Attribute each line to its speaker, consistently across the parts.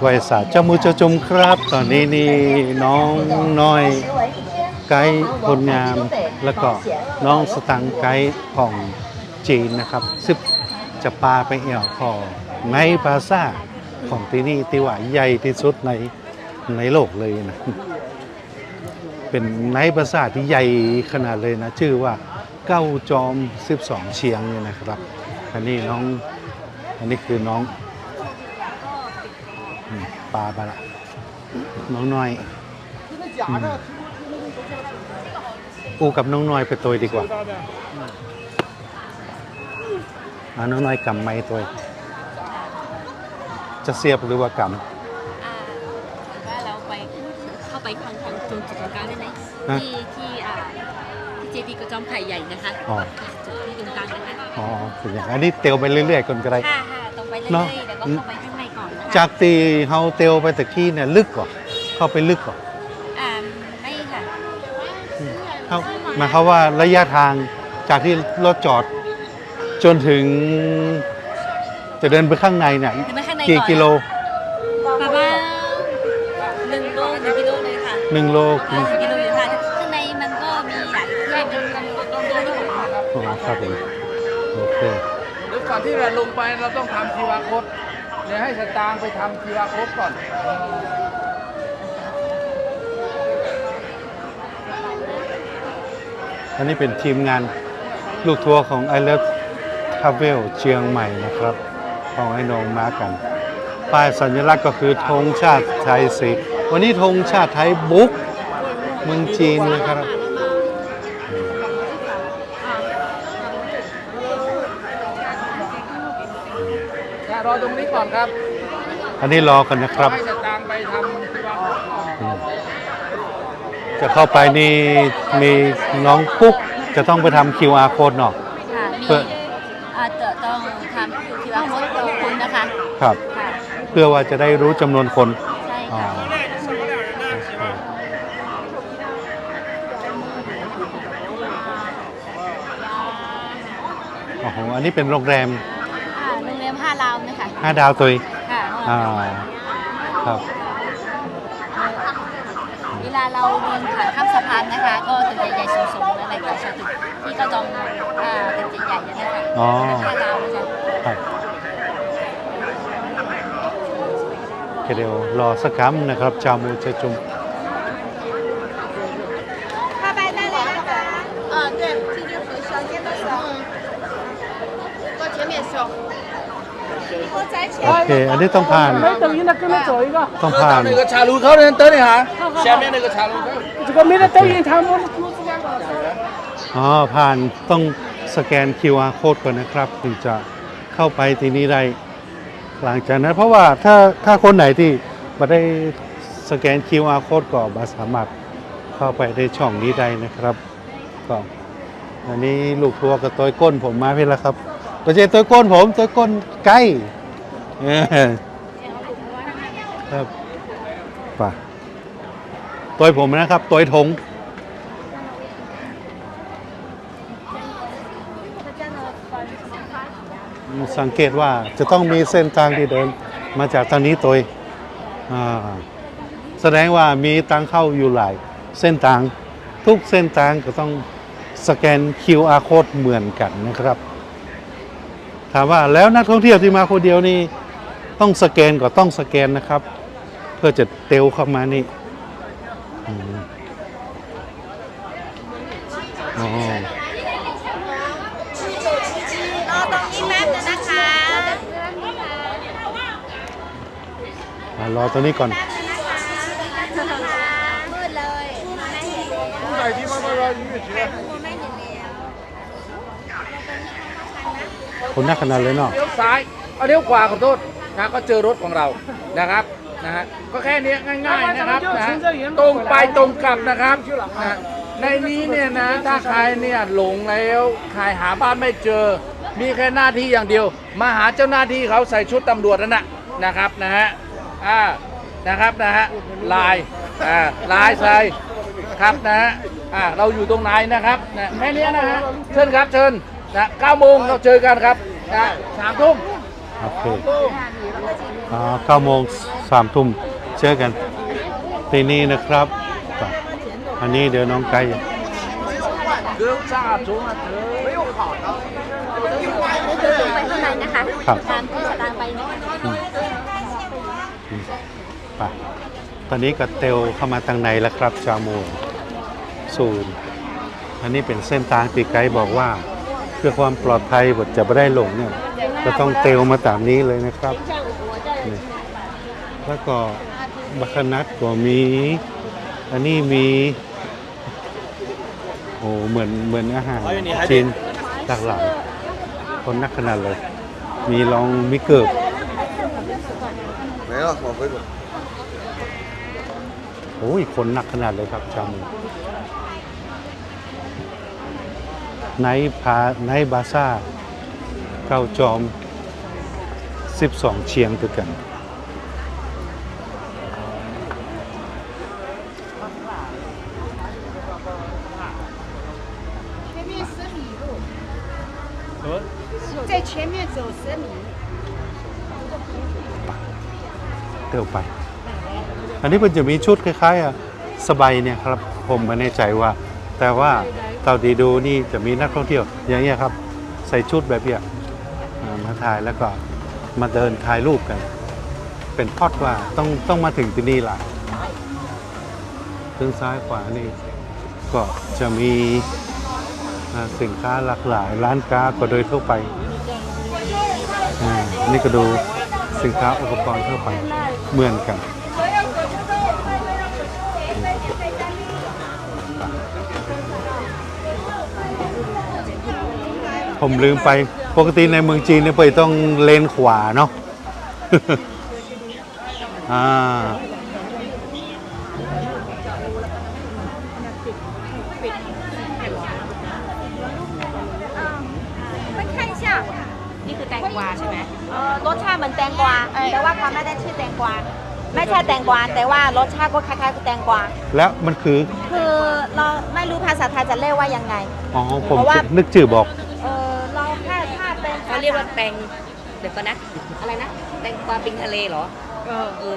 Speaker 1: ไวยสาเจ้ามือเจ้าจุมครับ ตอนนี้นี่น้องน้อยไกด์คนงามแล้วก็น้องสตังไกด์ของจีนนะครับซึ่งจะพาไปเอี่ยวพอในปราซ่าทของที่นี่ที่ว่าใหญ่ที่สุดในในโลกเลยนะ เป็นไนท์ปราสาทที่ใหญ่ขนาดเลยนะ ชื่อว่าเก้าจอม 12 เชียงเนี่ยนะครับ อันนี้น้อง อันนี้คือน้อง ปลาไปละน้องน้อยอืมอูกับน้องน้อยไปตัวดีกว่าอ่าน้องน้อยกำไม้ตัวจะเสียบหรือว่ากำ
Speaker 2: อ่าว่าเราไปเข้าไปทางทางตรงจุดตรงกลางได้ไหม
Speaker 1: ฮะ
Speaker 2: ที่ที่อ่าที่เจดีย์กระจอมไผ่ใหญ่นะคะ
Speaker 1: อ๋อ
Speaker 2: จุดที่ตรงกลางนะคะ
Speaker 1: อ๋อเป็นอย่างนั้นอันนี้เตียวไปเรื่อยๆก่อนก็ได้
Speaker 2: ค่ะค่ะตรงไปเรื่
Speaker 1: เน
Speaker 2: อ
Speaker 1: อะ
Speaker 2: ยๆแล้วก็เข้าไปข้
Speaker 1: จากตีเฮาเตียวไปตะกี้เนี่ยลึกกว่าเข้าไปลึกกว่า
Speaker 2: อ่าไม่ค่ะ
Speaker 1: เข้าหมายความว่าระยะทางจากที่รถจอด จนถึง จะเดินไปข้างในเนี่ย
Speaker 2: เดินไปข้างใน
Speaker 1: กี่
Speaker 2: ก่อน
Speaker 1: กิโล
Speaker 2: ประมาณหนึ่งโลหนึ่งกิโลเลยค่ะ
Speaker 1: หนึ่งโล
Speaker 2: อ่าหนึ่งกิโลอยู่ค่ะข้างในมันก็มีหลายแยกเป็นกันตัวนี้ค่ะ
Speaker 1: อ๋อครับผมโอเค
Speaker 3: เดี๋ยวก่อนที่จะลงไปเราต้องทำทีวาโคดเดี๋ยวให้สตางค์ไปทำทีวาโคดก่อน
Speaker 1: อันนี้เป็นทีมงานลูกทัวร์ของ I Love Travel เชียงใหม่นะครับ ของไอ้นงมากัน ป้ายสัญลักษณ์ก็คือธงชาติไทยสีวันนี้ธงชาติไทยบุกเมืองจีนเลยครับ
Speaker 3: ตรงนี้ก่อนครับ
Speaker 1: อันนี้รอกันนะครับ
Speaker 3: ให้สตางค์ไปทำทีวาโคดก่อน
Speaker 1: จะเข้าไปนี่มีน้องปุ๊กจะต้องไปทำ QR code เนาะ
Speaker 2: ค่ะมี
Speaker 1: เพื่อ
Speaker 2: อ่าจะต้องทำทีละคนตัวคุณนะคะ
Speaker 1: ครับ
Speaker 2: ค่ะ
Speaker 1: เพื่อว่าจะได้รู้จำนวนคน
Speaker 2: ใช่
Speaker 1: อ๋อ
Speaker 2: ค่ะ
Speaker 1: โอ้โหอันนี้เป็นโรงแรม
Speaker 2: อ่าโรงแรมห้าดาวนะคะ
Speaker 1: 5ดาวตัวเอง
Speaker 2: ค่ะ
Speaker 1: อ่าครับ
Speaker 2: เวลาเราเดินผ่านข้ามสะพานนะคะ ก็ตึกใหญ่ๆสูงๆอะไรก็จะตึกที่ก็จองอ่าตึกใหญ่ๆเนี่ยนะคะ
Speaker 1: อ๋อ
Speaker 2: ห้าดาวนะคะ
Speaker 1: ครับโอเคเดี๋ยวรอสักคำนะครับ ชาวมูจะจุม เค อันนี้ต้องผ่าน
Speaker 3: 没等于那跟着走一个。
Speaker 1: ต้องผ่าน
Speaker 3: 那个岔路口的人等你哈，下面那个岔路口。这个没得等于他们屋子两个。
Speaker 1: อ๋อ ผ่านต้องสแกน QR code ก่อนนะครับ ถึงจะเข้าไปที่นี้ได้ หลังจากนั้นเพราะว่าถ้าถ้าคนไหนที่มาได้สแกน QR code ก็มาสามารถเข้าไปได้ช่องนี้ได้นะครับ ก็อันนี้ลูกทัวร์กับตัวก้นผมมาเพี่แล้วครับตัวเจตัวก้นผมตัวก้นใกล้ เออครับป่ะตัวผมนะครับตัวถงสังเกตว่าจะต้องมีเส้นทางที่เดินมาจากทางนี้ตัวอ่าแสดงว่ามีทางเข้าอยู่หลาย เส้นทางทุกเส้นทางก็ต้องสแกน QR code เหมือนกันนะครับ ถามว่าแล้วนักท่องเที่ยวที่มาคนเดียวนี่ ต้องสแกนก็ต้องสแกนนะครับ เพื่อจะเตลเข้ามานี่อืมอ๋อ
Speaker 4: รอตรงนี้แป๊บนึงนะคะ
Speaker 1: อ่ารอตัวนี้ก่อน
Speaker 4: มืดเลยไม่เห็นแล้ว
Speaker 3: 在地方那个音乐节。
Speaker 4: ไม่เห็นแล้ว
Speaker 1: คนนักขนาดเลยเนาะ
Speaker 3: เลี้ยวซ้ายเอาเลี้ยวขวาขอโทษ นะก็เจอรถของเรานะครับนะฮะก็แค่นี้ง่ายๆนะครับนะตรงไปตรงกลับนะครับนะในนี้เนี่ยนะถ้าใครเนี่ยหลงแล้วใครหาบ้านไม่เจอ มีแค่หน้าที่อย่างเดียว มาหาเจ้าหน้าที่เขาใส่ชุดตำรวจนั่นนะนะครับนะฮะอ่านะครับนะฮะลายอ่าลายใส่ครับนะฮะอ่าเราอยู่ตรงไหนนะครับนะแค่นี้นะฮะเชิญครับเชิญนะเก้าโมงเราเจอกันครับนะสามทุ่ม
Speaker 1: โอเคอาเก้าโมงสามทุ่มเจอกันที่นี่นะครับ อันนี้เดี๋ยวน้องไก่
Speaker 3: ลงไป
Speaker 4: ข้างในนะคะตามที่ตามไปนะค
Speaker 1: ไปตอนนี้ก็เตลเข้ามาทางในแล้วครับจามูนศูนอันนี้เป็นเส้นทางที่ไกด์บอกว่า เพื่อความปลอดภัยบทจะไม่ได้หลงเนี่ย ก็ต้องเตลมาตามนี้เลยนะครับ แล้วก็บัคนัดก็มี อันนี้มีโอ้เหมือนเหมือนอาหารจีนหลากหลายคนนักขนาดเลย มีลองมิเกิบ
Speaker 5: ไหนล่ะขอไปก่อน
Speaker 1: โอ้ยคนหนักขนาดเลยครับจำในพาในบาซ่า เก้าจอม 12 เชียงตัวกัน
Speaker 6: 前面十米路，在前面走十米。
Speaker 1: เตียวไป อันนี้มันจะมีชุดคล้ายๆอ่ะสบายเนี่ยครับ ผมไม่แน่ใจว่า แต่ว่าเต่าดีดูนี่จะมีนักท่องเที่ยว อย่างเงี้ยครับ ใส่ชุดแบบเนี้ยอ่ามา ถ่ายแล้วก็มาเดินถ่ายรูปกัน เป็นพอดว่าต้องต้องมาถึงที่นี่ล่ะทางซ้ายขวานี่ก็จะมีสินค้าหลากหลาย ร้านค้าก็โดยทั่วไปอ่านี่ก็ดูสินค้าอุปกรณ์ทั่วไปเหมือนกันผมลืมไป ปกติในเมืองจีนเนี่ยไปต้องเลนขวาเนาะ อ่า
Speaker 4: มันแค่เชี่ยนี่คือแตงกวาใช่ไหมเอ่อรสชาติเหมือนแตงกวาแต่ว่าเขาไม่ได้ชื่อแตงกวาไม่ใช่แตงกวาแต่ว่ารสชาติก็คล้ายๆกับแตงกวา
Speaker 1: แล้วมันคือ
Speaker 4: คือเราไม่รู้ภาษาไทยจะเรียกว่ายังไง
Speaker 1: อ๋อ ผม
Speaker 4: เพราะว่า
Speaker 1: นึกชื่อบอก
Speaker 2: ยกว่าแตงเดี๋ยวก่อนนะ อะไรนะ แตงกวาปิงทะเลเหรอ เออเออ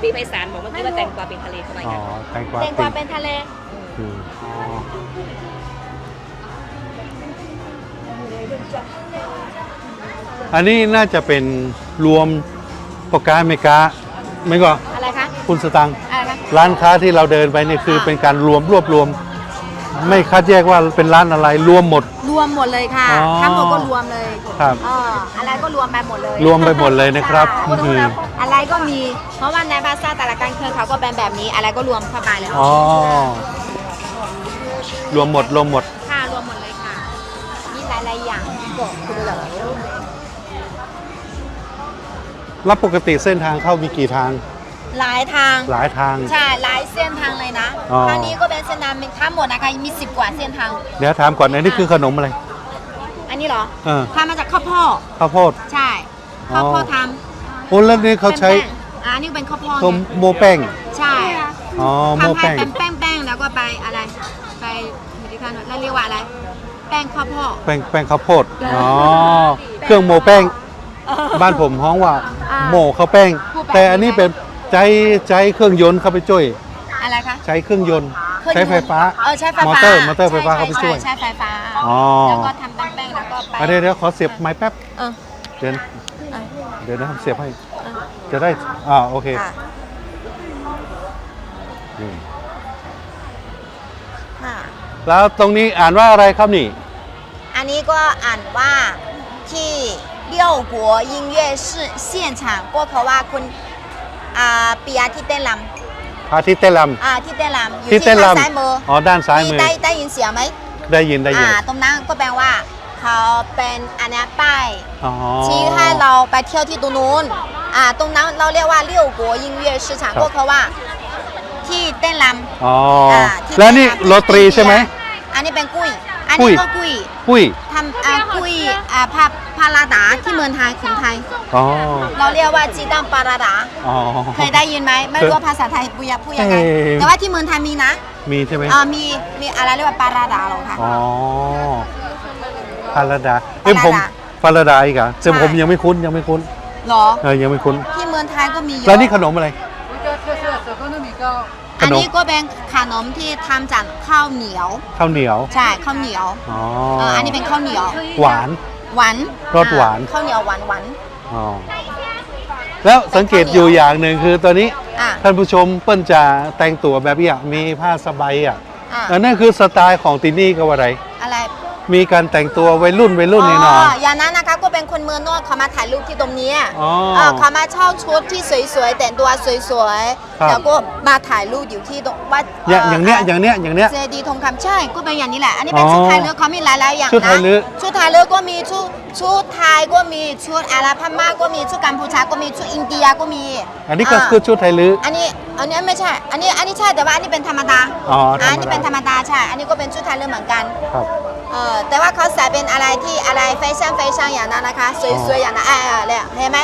Speaker 2: พี่ไพศาลบอกเมื่อกี้ว่าแตงกวาปิงทะเลทำไม
Speaker 1: อ๋อ
Speaker 2: กัน
Speaker 1: แตงกวา
Speaker 4: แตงกวา
Speaker 1: ติ่ง
Speaker 4: เป็นทะเล
Speaker 1: อืมอ๋ออันนี้น่าจะเป็นรวมปกกาเมกาไม่ก็
Speaker 4: อะไรคะ
Speaker 1: คุณสตังค์
Speaker 4: อะไรคะ
Speaker 1: ร้านค้าที่เราเดินไปเนี่ยคือเป็นการรวมรวบรวม ไม่คัดแยกว่าเป็นร้านอะไรรวมหมด
Speaker 4: รวมหมดเลยค่ะ
Speaker 1: อ๋อ
Speaker 4: ทั้งหมดก็รวมเลย
Speaker 1: ครับ
Speaker 4: เอออะไรก็รวมไปหมดเลย
Speaker 1: รวมไปหมดเลยนะครับ
Speaker 4: ใช่
Speaker 1: อืม
Speaker 4: อะไรก็มี เพราะว่าในภาษาแต่ละการเคยเขาก็เป็นแบบนี้ อะไรก็รวมเข้าไปเลย
Speaker 1: อ๋อรวมหมดรวมหมด
Speaker 4: ค่ะรวมหมดเลยค่ะ มีหลายๆอย่างก็คือแบบ
Speaker 1: แล้วปกติเส้นทางเข้ามีกี่ทาง
Speaker 4: หลายทาง
Speaker 1: หลายทาง
Speaker 4: ใช่ หลายเส้นทางเลยนะ
Speaker 1: อ๋อ
Speaker 4: ทางนี้ก็เป็นเส้นทางทั้งหมดนะคะ มีสิบกว่าเส้นทาง
Speaker 1: เดี๋ยวถามก่อนอันนี้คือขนมอะไร
Speaker 4: อันนี้เหรอ
Speaker 1: เออ
Speaker 4: ทำมาจากข้าวโพด
Speaker 1: ข้าวโพด
Speaker 4: ใช่
Speaker 1: อ๋อ
Speaker 4: ข้าวโพดท
Speaker 1: โอ้แล้วนี่ำเขาใช้
Speaker 4: เป็นแป้งอ่าอันนี้เป็นข้าวโพด
Speaker 1: ตัว
Speaker 4: ไง
Speaker 1: โมแป้ง
Speaker 4: ใช่
Speaker 1: อ๋อ โม
Speaker 4: ทำให้
Speaker 1: แป้ง
Speaker 4: เป็นแป้งแป้งๆแล้วก็ไปอะไร ไปมิติคันแล้วเรียกว่าอะไร แป้งข้าวโพด
Speaker 1: แป้งแป้งข้าวโพด อ๋อ เครื่องโมแป้ง บ้านผมฮ้องว่า
Speaker 4: อ่า
Speaker 1: โมข้าวแป้ง
Speaker 4: พูดแบบ
Speaker 1: แต่อันนี้เป็น ใจใจเครื่องยนต์เข้าไปช่วย
Speaker 4: อะไรคะ
Speaker 1: ใช้เครื่องยนต์
Speaker 4: เครื่อง
Speaker 1: ใช้ไฟฟ้า
Speaker 4: เออใช้ไฟฟ้าม
Speaker 1: อเตอร์ มอเตอร์ไฟฟ้าเข้าไปช่วย
Speaker 4: ใช่ใช่ไฟฟ้า
Speaker 1: อ๋อ
Speaker 4: แล้วก็ทำเป็นแป้งแล้วก็ไป
Speaker 1: อ่ะเดี๋ยวเดี๋ยวขอเสียบไม้แป๊บ
Speaker 4: เออ
Speaker 1: เดี๋ยวนะ
Speaker 4: เออ
Speaker 1: เดี๋ยวนะครับเสียบให้
Speaker 4: เออ
Speaker 1: จะได้ อ่า โอเค
Speaker 4: ค่ะ
Speaker 1: นี่
Speaker 4: ค่ะ
Speaker 1: แล้วตรงนี้อ่านว่าอะไรครับนี่
Speaker 4: อันนี้ก็อ่านว่าที่เลี้ยวกัว音乐室现场ก็เพราะว่าคุณ อาปียะที่เต้น
Speaker 1: ลำอาทิตย์เต้นลำ
Speaker 4: อาที่เต้นลำอยู่
Speaker 1: ที่
Speaker 4: ด้านซ้ายมือ
Speaker 1: อ๋อด้านซ้ายมือ
Speaker 4: ได้ได้ยินเสียงไหม
Speaker 1: ได้ยินได้ยิ
Speaker 4: อ่านตรงนั้นก็แปลว่า เขาเป็นอันเนี้ป้ายที่ให้เราไปเที่ยวที่ตรงนู้นอ่า ตรงนั้นเราเรียกว่าเลี้ยวกัวยิงเย่市场ครับ ก็คือว่า ที่เต้นลำ
Speaker 1: อ๋อแล้วนี่โรตรีใช่ไหม
Speaker 4: อันนี้เป็นกุ้ย อัน
Speaker 1: กุ้
Speaker 4: นี้
Speaker 1: ย
Speaker 4: ก็กุ้ย
Speaker 1: ปุ้ย
Speaker 4: ทำอ่ากุ้ยอ่าพาพาราดาที่เมืองไทยของไทย
Speaker 1: อ๋อ
Speaker 4: เราเรียกว่าจีดังปาราดา
Speaker 1: อ๋อ
Speaker 4: เคยได้ยินไหมไม่รู้ว่าภาษาไทยพูดยังพูดยังไง
Speaker 1: เอ่อ
Speaker 4: แต่ว่าที่เมืองไทยมีนะ
Speaker 1: มีใช่ไหม
Speaker 4: อ่ามีมีอะไรเรียกว่าปาราดาเหรอคะ
Speaker 1: อ๋อพาราดาเอ้ยผม
Speaker 4: พาราดา
Speaker 1: พาราดาอีกเหรอะแต่
Speaker 4: ใช่
Speaker 1: ผมยังไม่คุ้นยังไม่คุ้น
Speaker 4: เหรอ
Speaker 1: เออยังไม่คุ้น
Speaker 4: ที่เมืองไทยก็มีเยอะ
Speaker 1: แล้วนี่ขนมอะไร
Speaker 4: อันนี้ก็เป็นขนมที่ทำจากข้าวเหนียว
Speaker 1: ข้าวเหนียว
Speaker 4: ใช่ข้าวเหนียว
Speaker 1: อ๋อ
Speaker 4: เอออันนี้เป็นข้าวเหนียว
Speaker 1: หวาน
Speaker 4: หวาน
Speaker 1: รสหวาน
Speaker 4: อ่ข้าวเหนียวหวานหวาน
Speaker 1: อ๋อแล้วสังเกตอยู่อย่างหนึ่งคือตอนนี้
Speaker 4: อะ
Speaker 1: ท่านผู้ชมเปิ้นจะแต่งตัวแบบอย่างมีผ้าสบายอะ
Speaker 4: อะ
Speaker 1: อันนั่นคือสไตล์ของที่นี่ก็ว่าอะไร
Speaker 4: อะไร
Speaker 1: มีการแต่งตัววัยรุ่นวัยรุ่นนี่หนอย
Speaker 4: อย่างนั้นนะคะก็เป็นคนเมืองนอกเขามาถ่ายรูปที่ตรงนี้
Speaker 1: อ๋อ
Speaker 4: เออเขามาเช่าชุดที่สวยๆแต่งตัวสวย
Speaker 1: ครับ
Speaker 4: ๆแล้วก็มาถ่ายรูปอยู่ที่ตรงวัด
Speaker 1: อย่างอย่างเนี้ยอย่างเนี้ยอย่างเนี้ย
Speaker 4: เจดีย์ทองคำใช่ก็เป็นอย่างนี้แหละ อันนี้เป็น
Speaker 1: อ๋อ
Speaker 4: ชุดไทยเลือกเขามีหลายๆอย่างนะ
Speaker 1: ชุดไทยลื้อ
Speaker 4: ชุดไทยเลือกก็มีชุด ชุดไทยก็มีชุดอาหรับพม่าก็มีชุดกัมพูชาก็มีชุดอินเดียก็มี
Speaker 1: อันนี้ก็าคือชุดไทยลื้อ
Speaker 4: อันนี้อันนี้ไม่ใช่ อันนี้อันนี้ใช่แต่ว่าอันนี้เป็นธรรมดา
Speaker 1: อ๋อธรรมดา
Speaker 4: อันนี้เป็นธรรมดาใช่ อันนี้ก็เป็นชุดไทยเลือกเหมือนกัน
Speaker 1: ครับ
Speaker 4: เออแต่ว่าเขาใส่เป็นอะไรที่อะไรแฟชั่นแฟชั่นอย่างนั้นนะคะ สวยๆอย่างนั้นอ่าเนี่ยเห็นไหม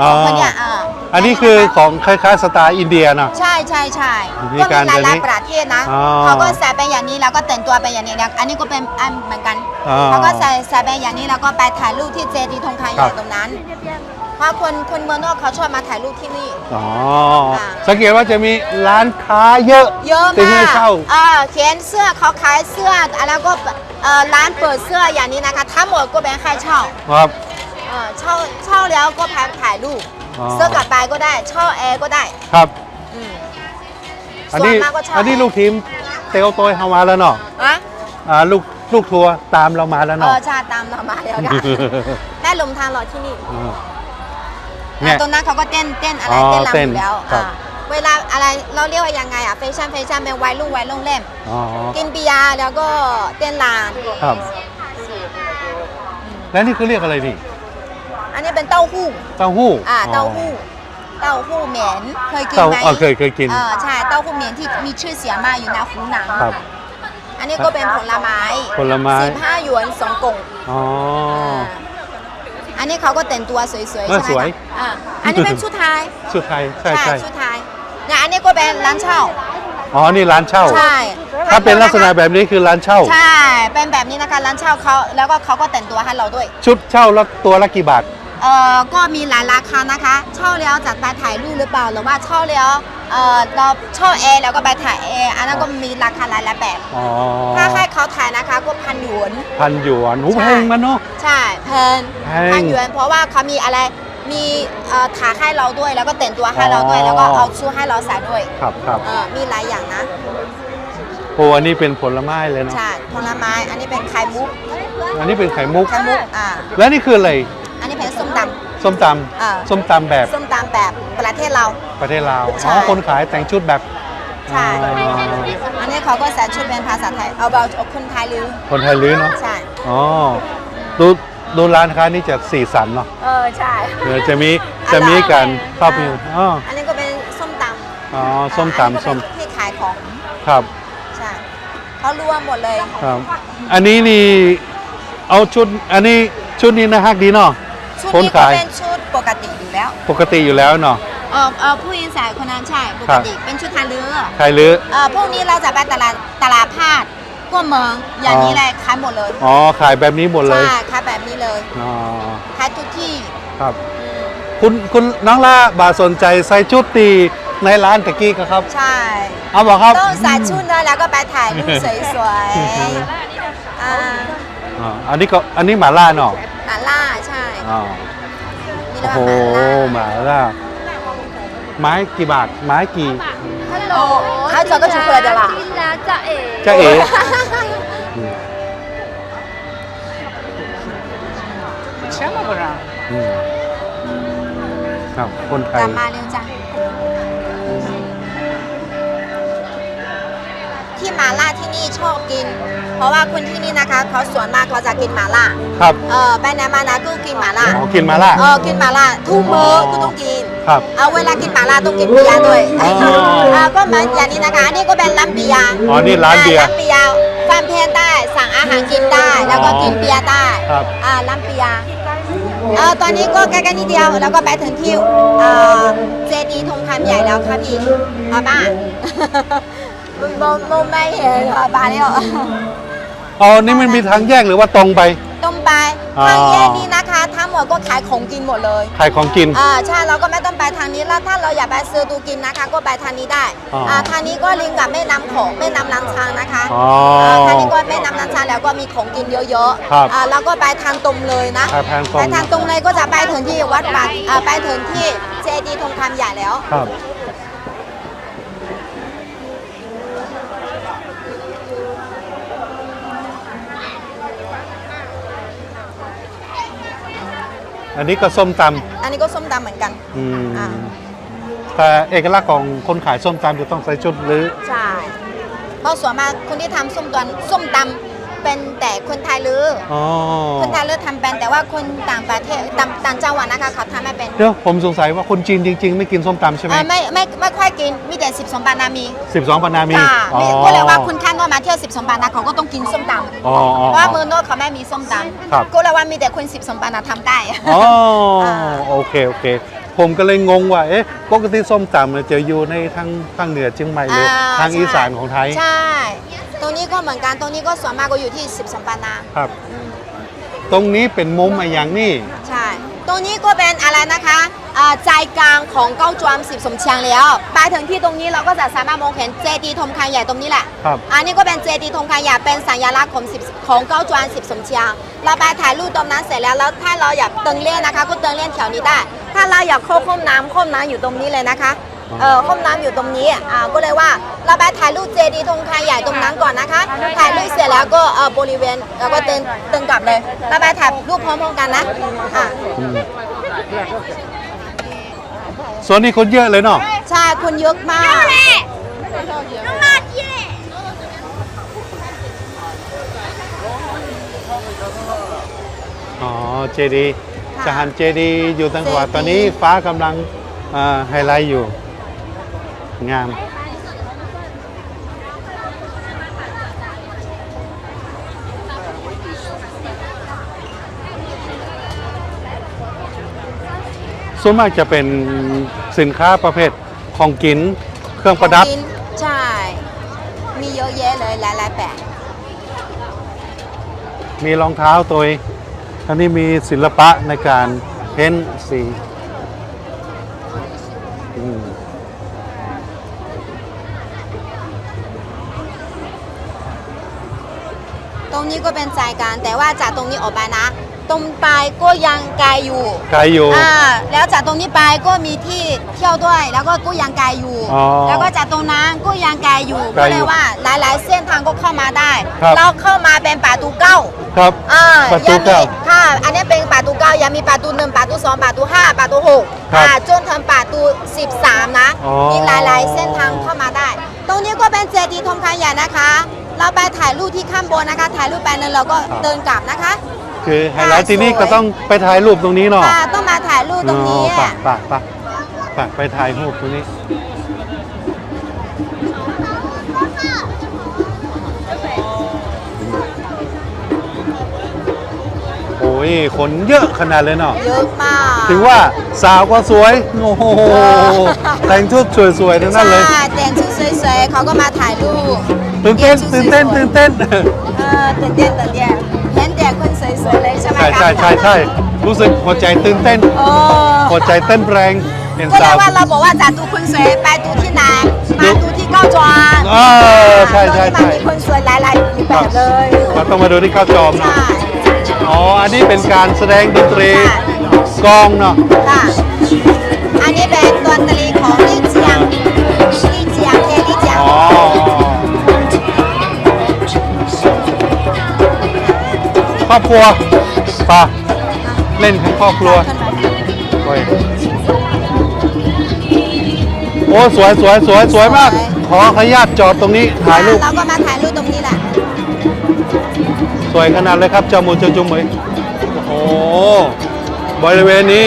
Speaker 1: อ๋อ
Speaker 4: ของคนเนี่ยอ่า
Speaker 1: อันนี้คือของคล้ายๆสไตล์อินเดียเนาะ
Speaker 4: ใช่ใช่ใช่
Speaker 1: มี
Speaker 4: ก็
Speaker 1: การ
Speaker 4: มีห
Speaker 1: เดี๋ยว
Speaker 4: ลา
Speaker 1: นี้
Speaker 4: ยๆประเทศนะ
Speaker 1: อ๋อ
Speaker 4: เขาก็ใส่เป็นอย่างนี้แล้วก็แต่งตัวเป็นอย่างนี้แล้วอันนี้ก็เป็นอันเหมือนกัน
Speaker 1: อ๋อ
Speaker 4: เขาก็ใส่ใส่เป็นอย่างนี้แล้วก็ไปถ่ายรูปที่เจดีย์ธงคำให
Speaker 1: ครั
Speaker 4: ญ่
Speaker 1: บ
Speaker 4: ตรงนั้น เพราะคนคนเมืองนอกเขาชอบมาถ่ายรูปที่นี่
Speaker 1: อ๋อ
Speaker 4: ค่ะ
Speaker 1: สังเกตว่าจะมีร้านค้าเยอะ
Speaker 4: เยอะ
Speaker 1: ที่
Speaker 4: มา
Speaker 1: ให้
Speaker 4: ก
Speaker 1: เช่า
Speaker 4: เออเขียนเสื้อเขาขายเสื้อแล้วก็เอ่อร้านเปิดเสื้ออย่างนี้นะคะ ทั้งหมดก็เป็นค่าเช่า
Speaker 1: ครับ
Speaker 4: เออเช่าเช่าแล้วก็พาถ่ายรูป
Speaker 1: อ๋อ
Speaker 4: เสื้อกลับไปก็ได้เช่าแอร์ก็ได้
Speaker 1: ครับ
Speaker 4: อืม
Speaker 1: อันนี้
Speaker 4: ส่วนมากก็เช่า
Speaker 1: อันนี้
Speaker 4: แร์
Speaker 1: ลูกทีมเตลโตยเฮามาแล้วเนาะ
Speaker 4: อะ
Speaker 1: อ่าลูกลูกทัวร์ตามเรามาแล้ว
Speaker 4: เอ
Speaker 1: เนาะ
Speaker 4: อชาตามเรามาเดี๋ยวกัน แม่ลมทางรอที่นี่
Speaker 1: อ่าเนี่ย
Speaker 4: ตรงนั้นเขาก็เต้นเต้นอะไร
Speaker 1: อ๋อ
Speaker 4: เต้นรำ
Speaker 1: เต้น
Speaker 4: อยู่แล้ว
Speaker 1: ครับ
Speaker 4: อ่าเวลาอะไรเราเรียกว่ายังไงอะแฟชั่นแฟชั่นเป็นวัยรุ่นวัยรุ่นเล่ม
Speaker 1: อ๋อ
Speaker 4: กินเบียร์แล้วก็เต้นราน
Speaker 1: ครับ แล้วนี่คือเรียกอะไรนี่
Speaker 4: อันนี้เป็นเต้าหู้
Speaker 1: เต้าหู้
Speaker 4: อ่าเต้าหู้เต้าหู้เหม็นเคยกิน
Speaker 1: เต้า
Speaker 4: ไหม
Speaker 1: อ๋อเคยเคยกิน
Speaker 4: เออใช่เต้าหู้เหม็นที่มีชื่อเสียงมากอยู่ในหูหนัง
Speaker 1: ครับ
Speaker 4: อันนี้ก็เป็นผลไม้
Speaker 1: ผลไม้
Speaker 4: สิบห้าหยวนสองกล่อง
Speaker 1: อ๋อา
Speaker 4: อันนี้เขาก็แต่งตัวสวยๆ
Speaker 1: เอ
Speaker 4: ใช่
Speaker 1: อ
Speaker 4: ไหม
Speaker 1: สวย
Speaker 4: คะอ่าอันนี้เป็นชุดไทย
Speaker 1: ชุดไทยใช่ใช่
Speaker 4: ชุดไทยเนี่ยอันนี้ก็เป็นร้านเช่า
Speaker 1: อ๋อนี่ร้านเช่า
Speaker 4: ใช่
Speaker 1: ถ้าเป็นลักษณะแบบนี้คือร้านเช่า
Speaker 4: ใช่เป็นแบบนี้นะคะร้านเช่าเขาแล้วก็เขาก็แต่งตัวให้เราด้วย
Speaker 1: ชุดเช่าละตัวละกี่บาท
Speaker 4: เอ่อก็มีหลายราคานะคะ เช่าแล้วจัดไปถ่ายรูปหรือเปล่าหรือว่าเช่าแล้วเอ่อเราเช่าแอร์แล้วก็ไปถ่ายแอร์อันนั้นก็มีราคาหลายๆแบบ
Speaker 1: อ๋อ
Speaker 4: ถ้าให้เขาถ่ายนะคะก็พันหยวน
Speaker 1: พันหยวนหู
Speaker 4: ใช่
Speaker 1: แพงมันเนาะ
Speaker 4: ใช่แพง
Speaker 1: แพง
Speaker 4: พันหยวนเพราะว่าเขามีอะไรมีเอ่อถ่ายให้เราด้วยแล้วก็แต่งตัวให้เราด้วย
Speaker 1: อ๋อ
Speaker 4: แล้วก็เอาชุดให้เราใส่ด้วย
Speaker 1: ครับครับ
Speaker 4: เออมีหลายอย่างนะ
Speaker 1: โอ้อันนี้เป็นผลไม้เลยเนาะ
Speaker 4: ใช่ผลไม้อันนี้เป็นไข่มุก
Speaker 1: อันนี้เป็นไข่มุก
Speaker 4: ไข่มุกอ่า
Speaker 1: แล้วนี่คืออะไร
Speaker 4: อันนี้เป็นส้มต
Speaker 1: ส้มต
Speaker 4: อ่าำ
Speaker 1: ส้มตำแบบำ
Speaker 4: ส้มตำแบบประเทศเรา
Speaker 1: ประเทศลาว
Speaker 4: ใช่
Speaker 1: อ๋อคนขายแต่งชุดแบบ
Speaker 4: ใช่
Speaker 1: อ๋อ
Speaker 4: อันนี้เขาก็ใส่ชุดเป็นภาษาไทย เอาแบบคนไทยหรือ
Speaker 1: คนไทยลื้อเนาะ
Speaker 4: ใช่
Speaker 1: อ๋อดูดูร้านค้านี่จะสีสันเนาะ
Speaker 4: เออ ใช่
Speaker 1: เดี๋ยวจะมีจะมีการเข้าไปอ๋อ
Speaker 4: อันนี้ก็เป็นส้มตำ
Speaker 1: อ๋อส้ม
Speaker 4: อันนี้
Speaker 1: ตำส้ม
Speaker 4: ก็เป็นที่ขายของ
Speaker 1: ครับ
Speaker 4: ใช่เขารวมหมดเลย
Speaker 1: ครับ อันนี้นี่เอาชุดอันนี้ชุดนี้นะฮักดีเนาะ
Speaker 4: ชุด
Speaker 1: คน
Speaker 4: นี้ก็
Speaker 1: ขาย
Speaker 4: เป็นชุดปกติอยู่แล้ว
Speaker 1: ปกติอยู่แล้วเนาะ
Speaker 4: เออเออผู้หญิงใส่คนนั้นใช่ปกติเป็นชุดไทยเรือ
Speaker 1: ใครลื้อ
Speaker 4: เออพวกนี้เราจะไปตลาดตลาดพาดพวกเมืองอย่างนี้เลยขายหมดเลย
Speaker 1: อ๋อขายแบบนี้หมดเลย
Speaker 4: ใช่ขายแบบนี้เลย
Speaker 1: อ๋อ
Speaker 4: ขายทุกที่
Speaker 1: ครับ
Speaker 4: อืม
Speaker 1: คุณคุณน้องล่าบาสนใจใส่ชุดตีในร้านตะกี้ก็ครับ
Speaker 4: ใช่
Speaker 1: เอาบอกครับ
Speaker 4: ต้องใส่ชุดนะแล้วก็ไปถ่ายรูปสวยๆอ่า
Speaker 1: อ๋ออันนี้ก็อันนี้หมาล่าเนาะ
Speaker 4: หมาล่าใช่
Speaker 1: อ๋อโอ้โห
Speaker 4: หมาล่า
Speaker 1: ไม้กี่บาทไม้กี่ ฮัลโหลข้าจะก็
Speaker 6: ชุ
Speaker 4: บเพื่อเดี๋ยวล่ะ
Speaker 6: ที่รัก
Speaker 1: จะเอ๋จะเอ๋ อืมอ้าวคนไทย
Speaker 4: ตามมาเร็วจัง ที่หมาล่าที่นี่ชอบกิน เพราะว่าคนที่นี่นะคะเขาส่วนมากเขาจะกินหมาล่า
Speaker 1: ครับ
Speaker 4: เออไปไหนมาไหนก็กินหมาล่า
Speaker 1: อ๋อ กินหมาล่า
Speaker 4: เออกินหมาล่าทุกมื้อก็ต้องกิน
Speaker 1: ครับ
Speaker 4: เอาเวลากินหมาล่าต้องกินเบียร์ด้วย
Speaker 1: อ๋อ
Speaker 4: เออก็เหมือนอย่างนี้นะคะอันนี้ก็เป็นร้านเบียร์
Speaker 1: อ๋อนี่ร้านเบียร์
Speaker 4: ร้านเบียร์ฟังเพลงได้สั่งอาหารกินได้ แล้วก็กินเบียร์ได้
Speaker 1: ครับ
Speaker 4: อ่าร้านเบียร์ เออตอนนี้ก็ใกล้ๆนิดเดียวแล้วก็ไปถึงที่เอ่อเจดีย์ธงคำใหญ่แล้วค่ะพี่เอาป่ะ มองมองไม่เห็นเอาป่ะแล้ว
Speaker 1: อ๋อนี่มันมีทางแยกหรือว่าตรงไป
Speaker 4: ตรงไป
Speaker 1: อ๋อ
Speaker 4: ทางแยกนี้นะคะ ทั้งหมดหมดก็ขายของกินหมดเลย
Speaker 1: ขายของกิน
Speaker 4: อ่าใช่เราก็ไม่ต้องไปทางนี้แล้วถ้าเราอยากไปซื้อตูกินนะคะ ก็ไปทางนี้ได้
Speaker 1: อ๋ออ่า
Speaker 4: ทางนี้ก็ลิงก์กับแม่น้ำของแม่น้ำลำชางนะคะ
Speaker 1: อ๋ออ่า
Speaker 4: ทางนี้ก็แม่น้ำลำชางแล้วก็มีของกินเยอะ
Speaker 1: ครับ
Speaker 4: ๆอ่าแล้วก็ไปทางตรงเลยนะ
Speaker 1: ไปทางตรง
Speaker 4: ไปทางตรงเลยก็จะไปถึงที่วัดบาทอ่าไปถึงที่เจดีย์ทองคำใหญ่แล้ว
Speaker 1: ครับ อันนี้ก็ส้มต
Speaker 4: อันนี้ก็ส้มตำเหมือนกันำ
Speaker 1: อืม
Speaker 4: อ่า
Speaker 1: แต่เอกลักษณ์ของคนขายส้มตำจะต้องใส่ชุดหรือ
Speaker 4: ใช่เพราะส่วนมากคนที่ทำส้มตำส้มตำ เป็นแต่คนไทยหรือ
Speaker 1: อ๋อ
Speaker 4: คนไทยเลือกทำเป็นแต่ว่าคนต่างประเทศต่างต่างจังหวัดนะคะเขาทำไม่เป็น
Speaker 1: เดี๋ยวผมสงสัยว่าคนจีนจริง ๆ ไม่กินส้มตำใช่ไหม
Speaker 4: เอ่อไม่ไม่ไม่ค่อยกินมีแต่สิบสองบาทนามี
Speaker 1: สิบสองปันนามี
Speaker 4: จ้า
Speaker 1: อ๋อ
Speaker 4: ก็เลยว่าคุณข้างนอกมาเที่ยวสิบสองบาทนาเขาก็ต้องกินส้มตำ
Speaker 1: อ๋ออ๋อ
Speaker 4: เพราะว่าเมืองนอกเขาไม่มีส้มต
Speaker 1: ครับำ
Speaker 4: ก็เลยว่ามีแต่คนสิบสองบาทนาทำได้
Speaker 1: อ๋อโอเคโอเค ผมก็เลยงงว่าเอ๊ะปกติส้มตำเนี่ยจะอยู่ในทางทางเหนือเชียงใหม่หรือ
Speaker 4: อ่า
Speaker 1: ทาง
Speaker 4: ใช่
Speaker 1: อีสานของไทย
Speaker 4: ใช่ ตรงนี้ก็เหมือนกันตรงนี้ก็ส่วนมากก็อยู่ที่12บาทนา
Speaker 1: ครับตรงนี้เป็นมุมอะไรอย่างนี่
Speaker 4: ใช่ ตรงนี้ก็เป็นอะไรนะคะอ่าใจกลางของเก้าจวมสิบสมเชียงแล้วไปถึงที่ตรงนี้เราก็จะสามารถมองเห็นเจดีย์ธงคางใหญ่ตรงนี้แหละ
Speaker 1: ครับ
Speaker 4: อันนี้ก็เป็นเจดีย์ธงคางใหญ่เป็นสัญลักษณ์ของสิบของเก้าจวนสิบสมเชียงเราไปถ่ายรูปตรงนั้นเสร็จแล้วแล้วถ้าเราอยากเติงเล่นนะคะ ก็เติงเล่นแถวนี้ได้ ถ้าเราอยากเข้าห้องน้ำห้องน้ำอยู่ตรงนี้เลยนะคะ เออห้องน้ำอยู่ตรงนี้อ่าก็เลยว่าเราไปถ่ายรูปเจดีย์ธงคางใหญ่ตรงนั้นก่อนนะคะ ถ่ายรูปเสร็จแล้วก็เออบริเวณเราก็เติงเติงกลับเลยเราไปถ่ายรูปพร้อมๆกันนะอ่า
Speaker 1: ส่วนนี้คนเยอะเลยเนาะ
Speaker 4: ใช่คนเยอะมาก
Speaker 1: อ๋อเจดีย์
Speaker 4: ค่ะ
Speaker 1: จะหันเจดีย์อยู่ต่างจังหวัด
Speaker 4: เจดีย์
Speaker 1: ตอนนี้ฟ้ากำลังอ่าไฮไลท์อยู่ งาม ส่วนมากจะเป็นสินค้าประเภทของกิน เครื่องประดับ
Speaker 4: กินใช่ มีเยอะแยะเลยหลายๆแบบ
Speaker 1: มีรองเท้าตัวเองอันนี้มีศิลปะในการเพ้นสี
Speaker 4: รงนี้ก็เป็นใจกลางแต่ว่าจากตรงนี้ออกไปนะ ตรงปลายก็ยังไกลอยู่
Speaker 1: ไกลอยู่
Speaker 4: อ่าแล้วจากตรงนี้ไปก็มีที่เที่ยวด้วย แล้วก็ก็ยังไกลอยู่
Speaker 1: อ๋อ
Speaker 4: แล้วก็จากตรงนั้นก็ยังไกลอยู่
Speaker 1: ไกล
Speaker 4: ก็
Speaker 1: อยู่
Speaker 4: เลยว่าหลายๆ เส้นทางก็เข้ามาได้
Speaker 1: ครับ
Speaker 4: เราเข้ามาเป็นประตูเก้า
Speaker 1: ครับ
Speaker 4: อ่า
Speaker 1: ประตู
Speaker 4: ยังมี
Speaker 1: เก้า
Speaker 4: ค่ะ อันนี้เป็นประตูเก้ายังมีประตูหนึ่งประตูสองประตูห้าประตูหก
Speaker 1: ครับ
Speaker 4: อ่าจนถึงประตูสิบสามนะ
Speaker 1: อ๋อ
Speaker 4: มีหลายๆเส้นทางเข้ามาได้ ตรงนี้ก็เป็นเจดีย์ทองคำใหญ่นะคะ เราไปถ่ายรูปที่ข้างบนนะคะ ถ่ายรูปไปนึงเราก็เดินกลับนะคะ
Speaker 1: คือไฮไลท์
Speaker 4: ค่ะ
Speaker 1: ที่นี่
Speaker 4: สวย
Speaker 1: ก็ต้องไปถ่ายรูปตรงนี้เนาะ
Speaker 4: ค่ะต้องมาถ่ายรูปตรงนี้
Speaker 1: อ๋อไปไปไปไปไปถ่ายรูปตรงนี้ โอ้ยคนเยอะขนาดเลยเนาะ
Speaker 4: เยอะมาก
Speaker 1: ถึงว่าสาวก็สวย โอ้โห แต่งชุดสวยๆทั้งนั้นเลย
Speaker 4: ใช่ แต่งชุดสวยๆเขาก็มาถ่ายรูป
Speaker 1: ตื่นเต้นตื่นเต้นตื่นเต้น
Speaker 4: เออตื่นเต้นตื่นเต้นเห็นแต่คนสวยๆเลยใช่ไหม
Speaker 1: ใช่
Speaker 4: คะ
Speaker 1: ใช่ใช่ใช่รู้สึกหัวใจตื่นเต้น
Speaker 4: โอ้
Speaker 1: หัวใจเต้นแรงเห็น
Speaker 4: ก็เล
Speaker 1: สาวย
Speaker 4: ว่าเราบอกว่าจากดูคนสวยไปดูที่ไหนมาดูที่เก้าจวน
Speaker 1: เออใช่ใช่ใช่
Speaker 4: ตรงนี้มันมีคนสวยหลายๆแบบเลย
Speaker 1: เราต้องมาดูที่ข้าวจอม
Speaker 4: ใช่
Speaker 1: เนาะอ๋ออันนี้เป็นการแสดงดนตรี
Speaker 4: ค่ะ
Speaker 1: กลองเนาะ
Speaker 4: ค่ะอันนี้เป็นดนตรีของลี่เจียงลี่เจียงเทลี่เจียง
Speaker 1: รอบครัวไป่ะเล่นกับครอบครัวโอ้ยโอ้สวยสวยสวยสวยมาก ขอขออนุญาตจอดตรงนี้ถ่ายรูป
Speaker 4: เราก็มาถ่ายรูปตรงนี้แหละ
Speaker 1: สวยขนาดเลยครับเจ้าหมูเจ้าจุ๋มเหมยโอ้บริเวณนี้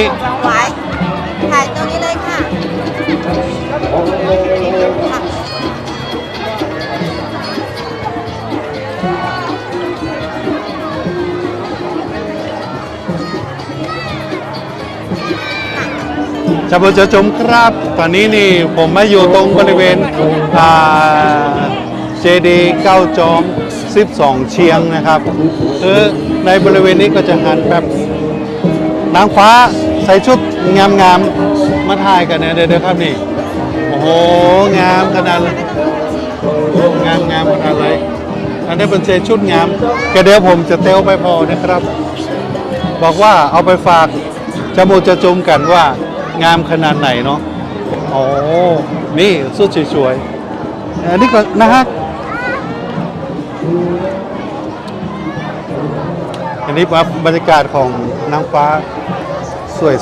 Speaker 4: เจ้า
Speaker 1: หมูเจ้าจุ๋มครับ ตอนนี้นี่ผมมาอยู่ตรงบริเวณเจดีเก้าจอม 12 เชียงนะครับคือในบริเวณนี้ก็จะหันแบบนางฟ้าใส่ชุดงามๆมาถ่ายกันเนี่ยเดี๋ยวๆครับนี่ โอ้โห งามขนาดงามงามขนาดเลยอันนี้เป็นเซชุดงามก็เดี๋ยวผมจะเตลไปพอนะครับ บอกว่าเอาไปฝากจมูกจะจุมกันว่า งามขนาดไหนเนาะโอ้นี่สุดสวยๆอันนี้ก็นะฮะอันนี้บรรยากาศของนางฟ้า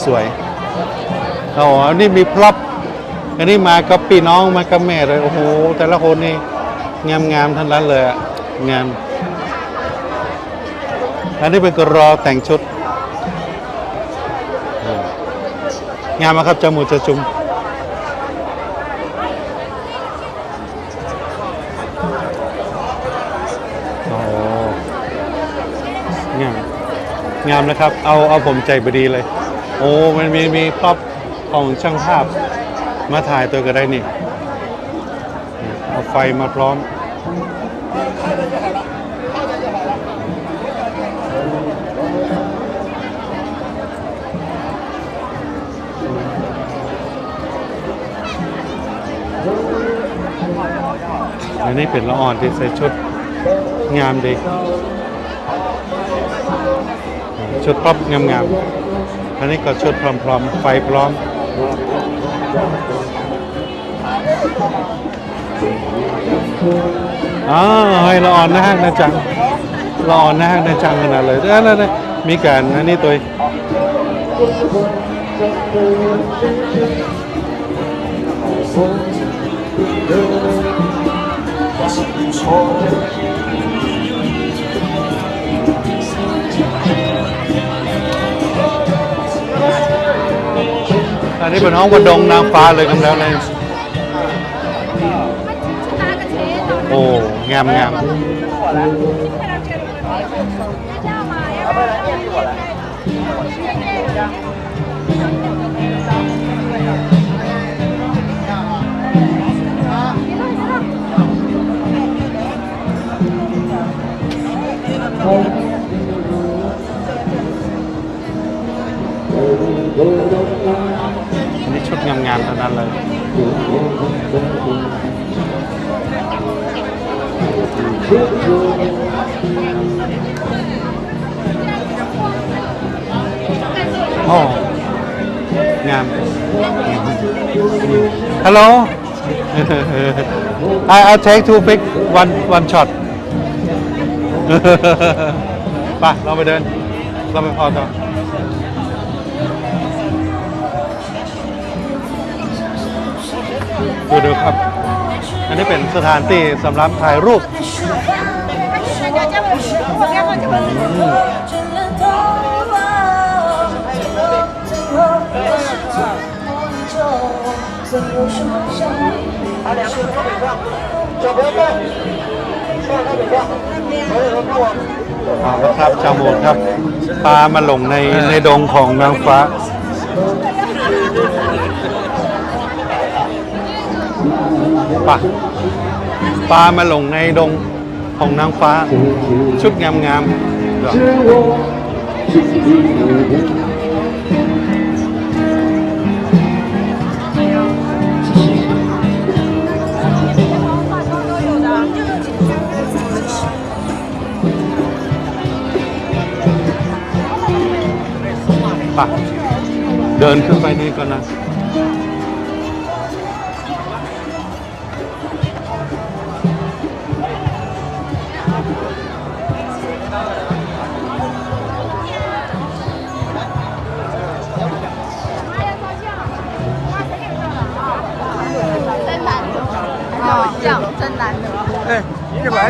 Speaker 1: สวยๆอ๋ออันนี้มีพร็อพอันนี้มากับพี่น้องมากับแม่เลยโอ้โหแต่ละคนนี่งามๆทั้งนั้นเลยอะงาม อันนี้เป็นกรอแต่งชุด งามครับจมูกจะจุมโอ้งามงามนะครับ เอาเอาผมใจบดีเลย โอ้มันมีมีป๊อปของช่างภาพมาถ่ายตัวก็ได้นี่ เอาไฟมาพร้อม อันนี้เป็นละอ่อนที่ใส่ชุดงามดี ชุดป๊อปงามๆอันนี้ก็ชุดพร้อมๆ ไฟพร้อม อ๋อให้ละอ่อนนะฮะนะจังละอ่อนนะฮะนะจังขนาดเลยเออนั่นๆมีการอันนี้ตัว อันนี้เป็นห้องกระดงนางฟ้าเลยกันแล้วเลยโอ้งามงาม นนี้ชุดงามงามๆทั้งนั้นเลยโอ้งาม Hello I I'll take two pic one one shot ไปเราไปเดิน เราไปพอต่อ ดูดูครับ อันนี้เป็นสถานที่สำหรับถ่ายรูปเอาละครับชาวโมนครับปลามาหลงในในดงของนางฟ้า ปลาปลามาหลงในดงของนางฟ้า ชุดงามๆเดี๋ยวปะเดินขึ้นไปนี่ก่อนนะ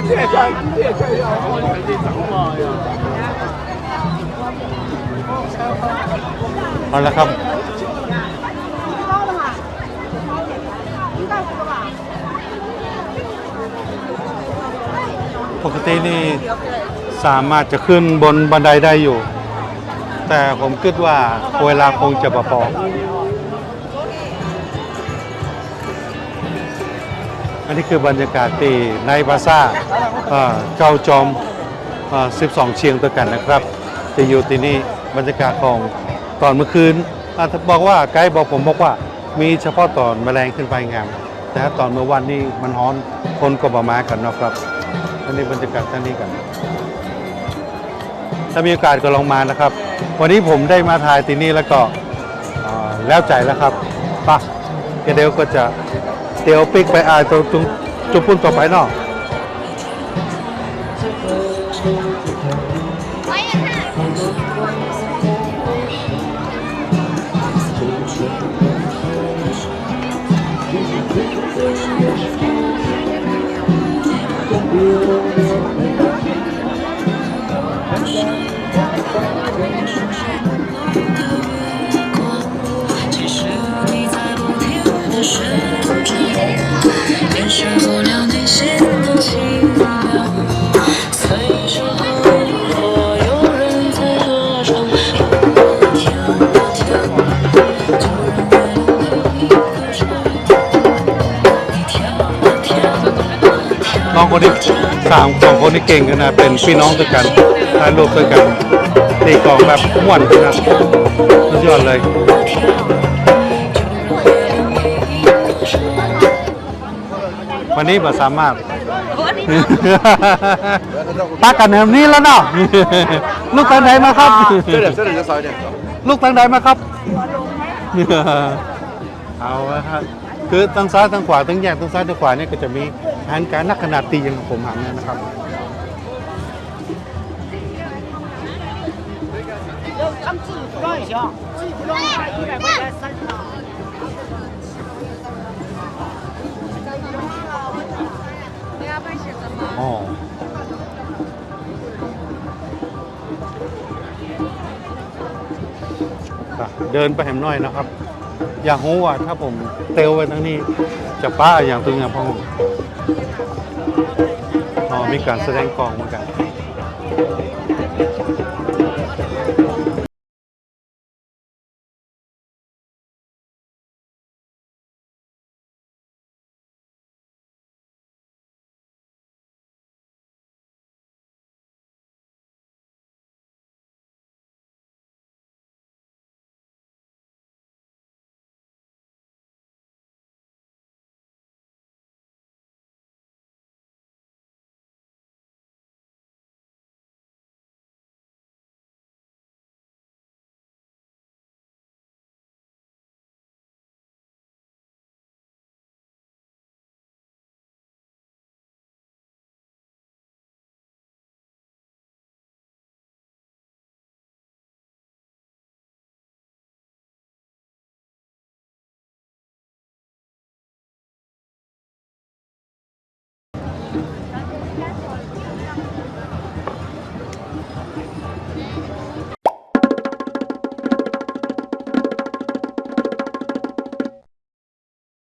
Speaker 6: 得。
Speaker 1: เอาละครับปกตินี่สามารถจะขึ้นบนบันไดได้อยู่ แต่ผมคิดว่าเวลาคงจะพอ อันนี้คือบรรยากาศที่ในบาซ่าเอ่อเก้าจอมอ12 เชียงตัวกันนะครับที่อยู่ที่นี่บรรยากาศของตอนเมื่อคืนอาจจะบอกว่าไกด์บอกผมบอกว่ามีเฉพาะตอนแมลงขึ้นไปงาม แต่ถ้าตอนเมื่อวันนี้มันฮ้อนคนก็บมากันนะครับอันนี้บรรยากาศท่านี้กัน ถ้ามีโอกาสก็ลองมานะครับ วันนี้ผมได้มาถ่ายที่นี่แล้วก็เอ่อแล้วใจแล้วครับไป่ะเดี๋ยวก็จะ เดี๋ยวปิกไปอ่านตรงตรงจุดปุ่นต่อไปเนาะ สามสองคนที่เก่งกันนะเป็นพี่น้องด้วยกันถ่ายรูปด้วยกันตีกลองแบบม่วนนะสุดยอดเลยวันนี้บ่สามารถปากันแบบนี้แล้วเนาะลูกทางใดมาครับ
Speaker 5: เสดือเสื้อเดืซอยเนี่ย
Speaker 1: ลูกทางใดมาครับเอาละครับคือทางซ้ายทางขวาทางแยกทางซ้ายทางขวาเนี่ยก็จะมี อันการนักขนาดตีอย่างผมหันนะครับ
Speaker 7: โอ้
Speaker 1: เดินไปแหมน้อยนะครับ อย่างรู้ว่ถ้าผมเตลไปทั้งนี้จะป้าอย่างตึงอะพ่อ อ๋อมีการแสดงกองเหมือนกัน